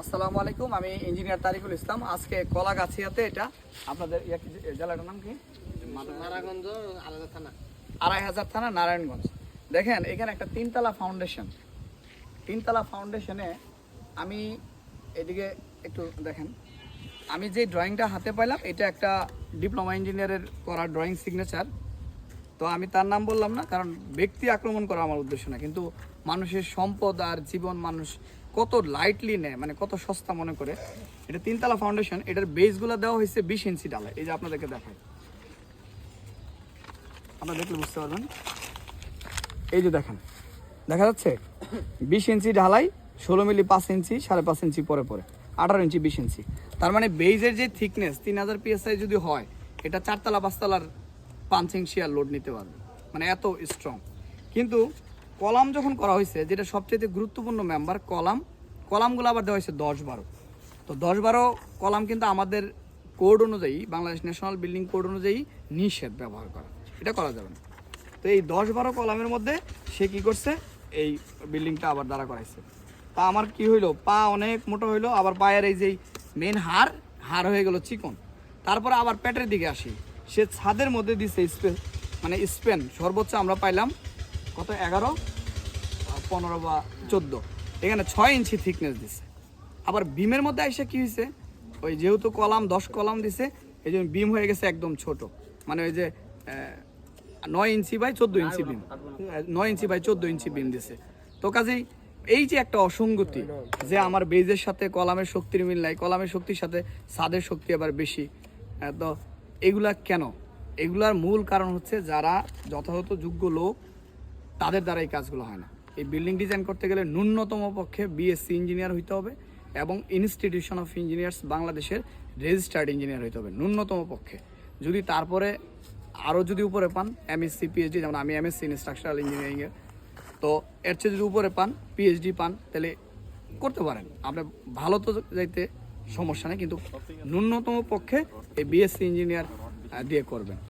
আসসালামু আলাইকুম আমি ইঞ্জিনিয়ার তারিকুল ইসলাম। আজকে কলাগাছিয়াতে এটা। আপনাদের জেলাটার নাম কি? নারায়ণগঞ্জ আলাদা থানা। আড়াই হাজার থানা নারায়ণগঞ্জ। দেখেন এখানে একটা তিনতলা ফাউন্ডেশন তিনতলা ফাউন্ডেশনে আমি এদিকে একটু দেখেন। আমি যে ড্রয়িংটা হাতে পাইলাম এটা একটা ডিপ্লোমা ইঞ্জিনিয়ারের করা ড্রয়িং সিগনেচার তো আমি তার নাম বললাম না, কারণ ব্যক্তি আক্রমণ করা আমার উদ্দেশ্য না। কিন্তু মানুষের সম্পদ আর জীবন মানুষ কত লাইটলি নেয় মানে কত সস্তা মনে করে। এটা তিনতলা ফাউন্ডেশন এটার বেসগুলো দেওয়া হয়েছে বিশ ইঞ্চি ডালা। এই যে আপনাদেরকে দেখায় আপনারা দেখলে বুঝতে পারবেন। এই যে দেখেন, দেখা যাচ্ছে? বিশ ইঞ্চি ঢালাই, ষোলো মিলি পাঁচ ইঞ্চি, সাড়ে পাঁচ ইঞ্চি পরে পরে। আঠারো ইঞ্চি, বিশ ইঞ্চি। তার মানে বেইজের যে থিকনেস তিন হাজার পিএসআই যদি হয়, এটা চারতলা, পাঁচতলার পাঞ্চিং শেয়ার লোড নিতে পারবে। মানে এত স্ট্রং কিন্তু কলাম যখন করা হয়েছে, যেটা সবচেয়ে গুরুত্বপূর্ণ মেম্বার কলাম, কলামগুলো আবার দেওয়া হয়েছে দশ বারো। তো দশ বারো কলাম কিন্তু আমাদের কোড অনুযায়ী, বাংলাদেশ ন্যাশনাল বিল্ডিং কোড অনুযায়ী নিষেধ ব্যবহার করা। এটা করা যাবে না। তো এই দশ বারো কলামের মধ্যে সে কি করছে, এই বিল্ডিংটা আবার দাঁড়া করাইছে। তা আমার কি হইল, পা অনেক মোটা হইল, আবার পায়ের এই যে মেন হাড় হাড় হয়ে গেল চিকন। তারপরে আবার পেটের দিকে আসি। সে ছাদের মধ্যে দিছে স্পেন মানে স্পেন। সর্বোচ্চ আমরা পাইলাম কত? এগারো? পনেরো বা চোদ্দ। এখানে ছয় ইঞ্চি থিকনেস দিছে। আবার বিমের মধ্যে এসে কি হয়েছে ওই যেহেতু কলাম, দশ কলাম দিছে, এই জন্য বিম হয়ে গেছে একদম ছোট। মানে ওই যে নয় ইঞ্চি বাই চোদ্দ ইঞ্চি বিম। নয় ইঞ্চি বাই চোদ্দ ইঞ্চি বিম দিছে। তো কাজেই এই যে একটা অসঙ্গতি যে আমার বেজের সাথে কলামের শক্তির মিল নাই, কলামের শক্তির সাথে সাদের শক্তি আবার বেশি তো এগুলা কেন? এগুলার মূল কারণ হচ্ছে যারা যথাযথ যোগ্য লোক, তাদের দ্বারা এই কাজগুলো হয় না। এই বিল্ডিং ডিজাইন করতে গেলে ন্যূনতম পক্ষে বিএসসি ইঞ্জিনিয়ার হইতে হবে এবং ইনস্টিটিউশন অফ ইঞ্জিনিয়ার্স বাংলাদেশের রেজিস্টার্ড ইঞ্জিনিয়ার হইতে হবে ন্যূনতম পক্ষে। যদি তারপরে আরও যদি উপরে পান এমএসসি পিএইচডি যেমন আমি এমএসসি ইন স্ট্রাকচারাল ইঞ্জিনিয়ারিংয়ের তো এর চেয়ে যদি উপরে পান পিএইচডি পান, তাহলে করতে পারেন। আপনি ভালো তো যাইতে সমস্যা নেই কিন্তু ন্যূনতম পক্ষে এই বিএসসি ইঞ্জিনিয়ার দিয়ে করবেন।